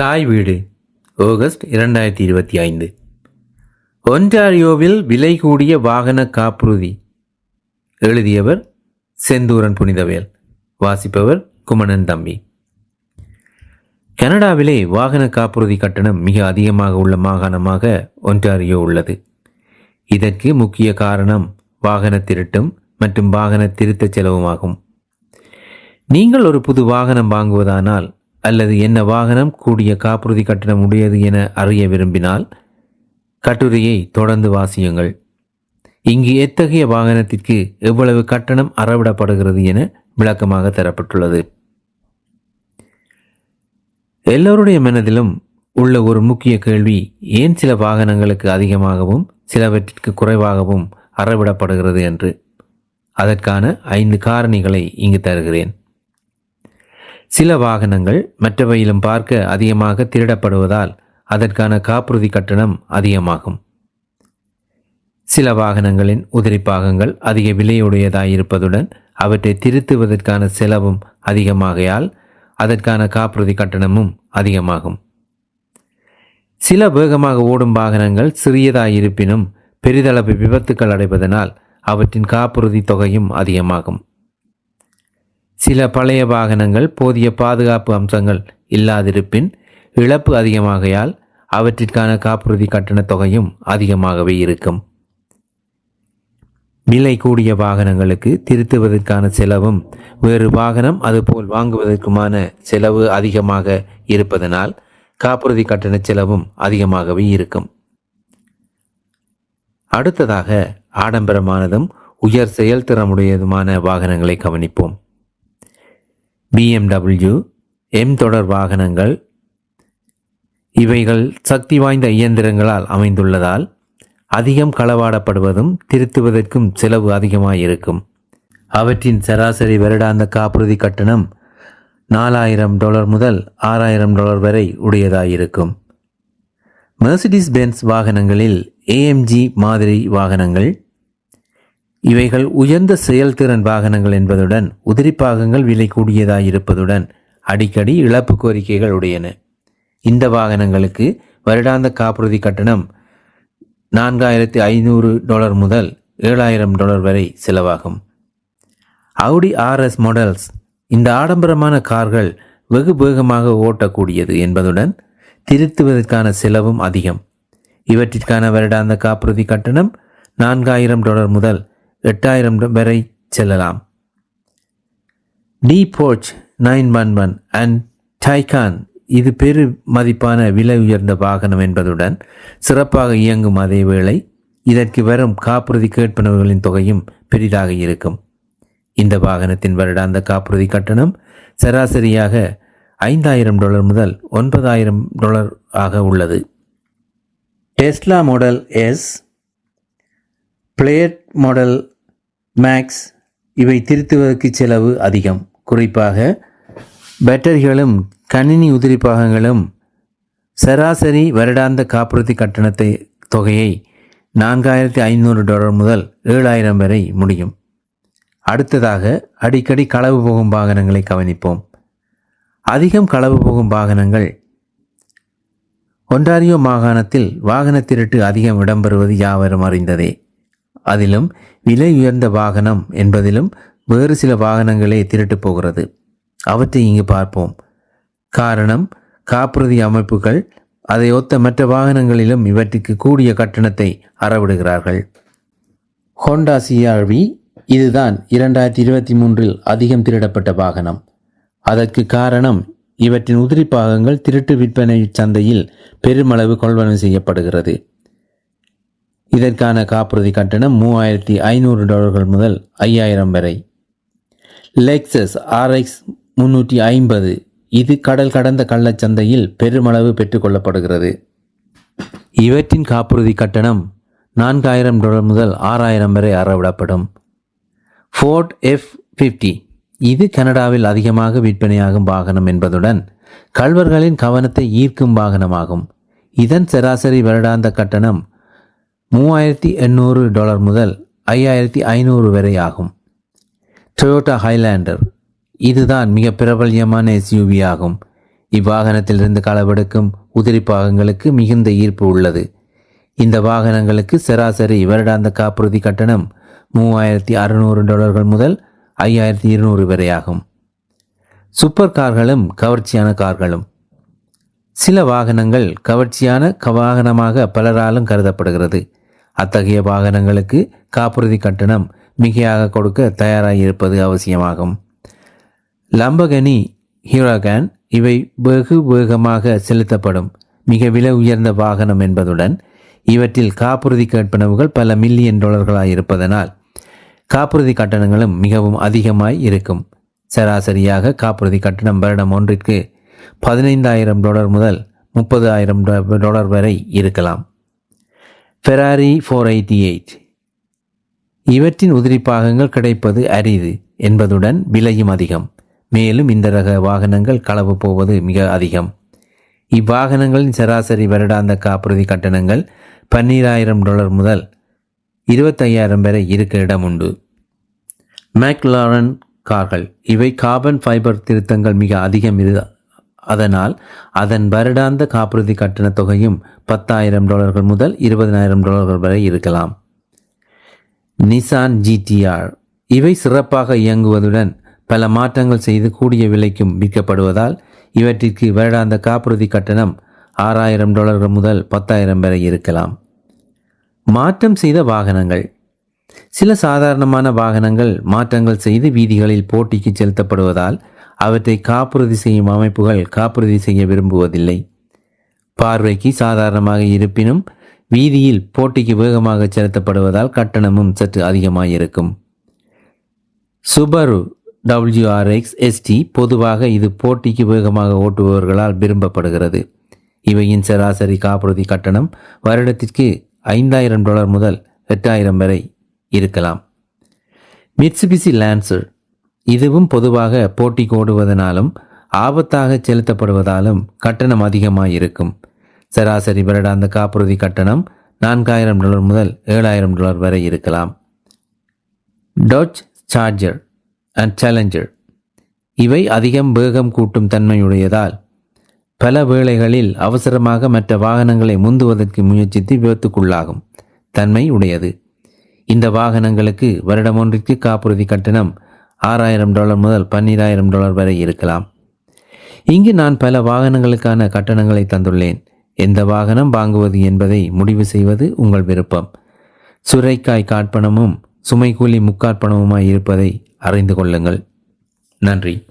தாய் வீடு ஆகஸ்ட் இரண்டாயிரத்தி இருபத்தி ஐந்து. ஒன்டாரியோவில் விலை கூடிய வாகன காப்புறுதி. எழுதியவர் செந்தூரன் புனிதவேல் வாசிப்பவர் குமணன் தம்பி. கனடாவிலே வாகன காப்புறுதி கட்டணம் மிக அதிகமாக உள்ள மாகாணமாக ஒன்டாரியோ உள்ளது. இதற்கு முக்கிய காரணம் வாகன திருட்டும் மற்றும் வாகன திருத்த செலவுமாகும். நீங்கள் ஒரு புது வாகனம் வாங்குவதானால் அல்லது என்ன வாகனம் கூடிய காப்புறுதி கட்டணம் உடையது என அறிய விரும்பினால் கட்டுரையை தொடர்ந்து வாசியுங்கள். இங்கு எத்தகைய வாகனத்திற்கு எவ்வளவு கட்டணம் அறவிடப்படுகிறது என விளக்கமாக தரப்பட்டுள்ளது. எல்லோருடைய மனதிலும் உள்ள ஒரு முக்கிய கேள்வி ஏன் சில வாகனங்களுக்கு அதிகமாகவும் சிலவற்றிற்கு குறைவாகவும் அறவிடப்படுகிறது என்று? அதற்கான ஐந்து காரணிகளை இங்கு தருகிறேன். சில வாகனங்கள் மற்றவையிலும் பார்க்க அதிகமாக திருடப்படுவதால் அதற்கான காப்புறுதி கட்டணம் அதிகமாகும். சில வாகனங்களின் உதிரி பாகங்கள் அதிக விலையுடையதாயிருப்பதுடன் அவற்றை திருத்துவதற்கான செலவும் அதிகமாகையால் அதற்கான காப்புறுதி கட்டணமும் அதிகமாகும். சில வேகமாக ஓடும் வாகனங்கள் சிறியதாயிருப்பினும் பெரிதளவு விபத்துக்கள் அடைவதனால் அவற்றின் காப்புறுதி தொகையும் அதிகமாகும். சில பழைய வாகனங்கள் போதிய பாதுகாப்பு அம்சங்கள் இல்லாதிருப்பின் இழப்பு அதிகமாகையால் அவற்றிற்கான காப்புறுதி கட்டணத் தொகையும் அதிகமாகவே இருக்கும். விலை கூடிய வாகனங்களுக்கு திருத்துவதற்கான செலவும் வேறு வாகனம் அதுபோல் வாங்குவதற்குமான செலவு அதிகமாக இருப்பதனால் காப்புறுதி கட்டணச் செலவும் அதிகமாகவே இருக்கும். அடுத்ததாக ஆடம்பரமானதும் உயர் செயல்திறமுடையதுமான வாகனங்களை கவனிப்போம். பிஎம்டபிள்யூ எம் தொடர் வாகனங்கள். இவைகள் சக்தி வாய்ந்த இயந்திரங்களால் அமைந்துள்ளதால் அதிகம் களவாடப்படுவதும் திருத்துவதற்கும் செலவு அதிகமாயிருக்கும். அவற்றின் சராசரி வருடாந்த காப்புறுதி கட்டணம் நாலாயிரம் டாலர் முதல் ஆறாயிரம் டாலர் வரை உடையதாயிருக்கும். மெர்சிடிஸ் பென்ஸ் வாகனங்களில் ஏஎம்ஜி மாதிரி வாகனங்கள் இவைகள் உயர்ந்த செயல்திறன் வாகனங்கள் என்பதுடன் உதிரிப்பாகங்கள் விலை கூடியதாயிருப்பதுடன் அடிக்கடி இழப்பு கோரிக்கைகள் உடையன. இந்த வாகனங்களுக்கு வருடாந்த காப்புறுதி கட்டணம் நான்காயிரத்தி ஐநூறு டாலர் முதல் ஏழாயிரம் டாலர் வரை செலவாகும். அவுடி ஆர்எஸ் மாடல்ஸ் இந்த ஆடம்பரமான கார்கள் வெகு வேகமாக ஓட்டக்கூடியது என்பதுடன் திருத்துவதற்கான செலவும் அதிகம். இவற்றிற்கான வருடாந்த காப்புறுதி கட்டணம் நான்காயிரம் டாலர் முதல் எட்டாயிரம் வரை செல்லலாம். The Porsche nine one one and Taycan இது பெரு மதிப்பான விலை உயர்ந்த வாகனம் என்பதுடன் சிறப்பாக இயங்கும் அதே வேளை இதற்கு வரும் காப்புறுதி கேட்பனவர்களின் தொகையும் பெரிதாக இருக்கும். இந்த வாகனத்தின் வருடாந்த காப்புறுதி கட்டணம் சராசரியாக ஐந்தாயிரம் டாலர் முதல் ஒன்பதாயிரம் டாலர் ஆக உள்ளது. Tesla model S Plaid model max இவை திருத்துவதற்கு செலவு அதிகம். குறிப்பாக பேட்டரிகளும் கணினி உதிரி பாகங்களும் சராசரி வருடாந்த காப்புறுதி கட்டணத்தை தொகையை நான்காயிரத்தி ஐநூறு டாலர் முதல் ஏழாயிரம் வரை முடியும். அடுத்ததாக அடிக்கடி களவு போகும் வாகனங்களை கவனிப்போம். அதிகம் களவு போகும் வாகனங்கள் ஒன்டாரியோ மாகாணத்தில் வாகன திருட்டு அதிகம் இடம்பெறுவது யாவரும் அறிந்ததே. அதிலும் விலை உயர்ந்த வாகனம் என்பதிலும் வேறு சில வாகனங்களே திருட்டு போகிறது. அவற்றை இங்கு பார்ப்போம். காரணம் காப்புறுதி அமைப்புகள் அதை ஒத்த மற்ற வாகனங்களிலும் இவற்றுக்கு கூடிய கட்டணத்தை அறவிடுகிறார்கள். ஹோண்டா சிஆர்வி இதுதான் இரண்டாயிரத்தி இருபத்தி மூன்றில் அதிகம் திருடப்பட்ட வாகனம். அதற்கு காரணம் இவற்றின் உதிரி பாகங்கள் திருட்டு விற்பனை சந்தையில் பெருமளவு கொள்வனவு செய்யப்படுகிறது. இதற்கான காப்புறுதி கட்டணம் மூவாயிரத்தி ஐநூறு டாலர்கள் முதல் ஐயாயிரம் வரை. லெக்சஸ் ஆர்எக்ஸ் முன்னூற்றி ஐம்பது. இது கடல் கடந்த கள்ளச்சந்தையில் பெருமளவு பெற்றுக்கொள்ளப்படுகிறது இவற்றின் காப்புறுதி கட்டணம் நான்காயிரம் டாலர் முதல் ஆறாயிரம் வரை அறவிடப்படும். ஃபோர்ட் எஃப் ஃபிஃப்டி இது கனடாவில் அதிகமாக விற்பனையாகும் வாகனம் என்பதுடன் கல்வர்களின் கவனத்தை ஈர்க்கும் வாகனமாகும். இதன் சராசரி வருடாந்த கட்டணம் மூவாயிரத்தி எண்ணூறு டாலர் முதல் ஐயாயிரத்தி ஐநூறு வரை ஆகும். டொயோட்டா ஹைலாண்டர் இதுதான் மிக பிரபல்யமான எஸ்யூவி ஆகும். இவ்வாகனத்திலிருந்து களவெடுக்கும் உதிரி பாகங்களுக்கு மிகுந்த ஈர்ப்பு உள்ளது. இந்த வாகனங்களுக்கு சராசரி வருடாந்த காப்புறுதி கட்டணம் மூவாயிரத்தி அறுநூறு டாலர்கள் முதல் ஐயாயிரத்தி இருநூறு வரை ஆகும். சூப்பர் கார்களும் கவர்ச்சியான கார்களும். சில வாகனங்கள் கவர்ச்சியான க- வாகனமாக பலராலும் கருதப்படுகிறது. அத்தகைய வாகனங்களுக்கு காப்புறுதி கட்டணம் மிகையாக கொடுக்க தயாராக இருப்பது அவசியமாகும். லம்பகனி ஹீரோகான் இவை வெகு வேகமாக செலுத்தப்படும். மிக விலை உயர்ந்த வாகனம் என்பதுடன் இவற்றில் காப்புறுதி கட்டணங்கள் பல மில்லியன் டாலர்களாக இருப்பதனால் காப்புறுதி கட்டணங்களும் மிகவும் அதிகமாய் இருக்கும். சராசரியாக காப்புறுதி கட்டணம் வருடம் ஒன்றிற்கு பதினைந்தாயிரம் டாலர் முதல் முப்பது ஆயிரம் டாலர் வரை இருக்கலாம். ஃபெராரி ஃபோர் எயிட்டி எயிட் இவற்றின் உதிரி பாகங்கள் கிடைப்பது அரிது என்பதுடன் விலையும் அதிகம். மேலும் இந்த ரக வாகனங்கள் களவு போவது மிக அதிகம். இவ்வாகனங்களின் சராசரி வருடாந்த காப்புறுதி கட்டணங்கள் பன்னீராயிரம் டாலர் முதல் இருபத்தையாயிரம் வரை இருக்க இடம் உண்டு. மேக்லாரன் கார்கள். இவை கார்பன் ஃபைபர் திருத்தங்கள் மிக அதிகம் இரு அதனால் அதன் வருடாந்த காப்புறுதி கட்டண தொகையும் பத்தாயிரம் டாலர்கள் முதல் இருபதனாயிரம் டாலர்கள் வரை இருக்கலாம். Nissan GTR. இவை சிறப்பாக இயங்குவதுடன் பல மாற்றங்கள் செய்து கூடிய விலைக்கும் விற்கப்படுவதால் இவற்றிற்கு வருடாந்த காப்புறுதி கட்டணம் ஆறாயிரம் டாலர்கள் முதல் பத்தாயிரம் வரை இருக்கலாம். மாற்றம் செய்த வாகனங்கள். சில சாதாரணமான வாகனங்கள் மாற்றங்கள் செய்து வீதிகளில் போட்டிக்கு செலுத்தப்படுவதால் அவற்றை காப்புறுதி செய்யும் அமைப்புகள் காப்புறுதி செய்ய விரும்புவதில்லை. பார்வைக்கு சாதாரணமாக இருப்பினும் வீதியில் போட்டிக்கு வேகமாக செலுத்தப்படுவதால் கட்டணமும் சற்று அதிகமாக இருக்கும் சுபரு டபிள்யூஆர்எக்ஸ் எஸ்டி பொதுவாக இது போட்டிக்கு வேகமாக ஓட்டுபவர்களால் விரும்பப்படுகிறது. இவையின் சராசரி காப்புறுதி கட்டணம் வருடத்திற்கு ஐந்தாயிரம் டாலர் முதல் எட்டாயிரம் வரை இருக்கலாம். மிட்சுபிசி லான்சர் இதுவும் பொதுவாக போட்டி கோடுவதனாலும் ஆபத்தாக செலுத்தப்படுவதாலும் கட்டணம் அதிகமாக இருக்கும் சராசரி வருடாந்த காப்புறுதி கட்டணம் நான்காயிரம் டாலர் முதல் ஏழாயிரம் டாலர் வரை இருக்கலாம். Dodge Charger and Challenger. இவை அதிகம் வேகம் கூட்டும் தன்மையுடையதால் பல வேளைகளில் அவசரமாக மற்ற வாகனங்களை முந்துவதற்கு முயற்சித்து விபத்துக்குள்ளாகும் தன்மை உடையது. இந்த வாகனங்களுக்கு வருடம் ஒன்றிற்கு காப்புறுதி கட்டணம் ஆறாயிரம் டாலர் முதல் பன்னிராயிரம் டாலர் வரை இருக்கலாம். இங்கு நான் பல வாகனங்களுக்கான கட்டணங்களை தந்துள்ளேன். எந்த வாகனம் வாங்குவது என்பதை முடிவு செய்வது உங்கள் விருப்பம். சுரைக்காய் காட்பணமும் சுமைக்கூலி முக்காட்பணமுமாய் இருப்பதை அறிந்து கொள்ளுங்கள். நன்றி.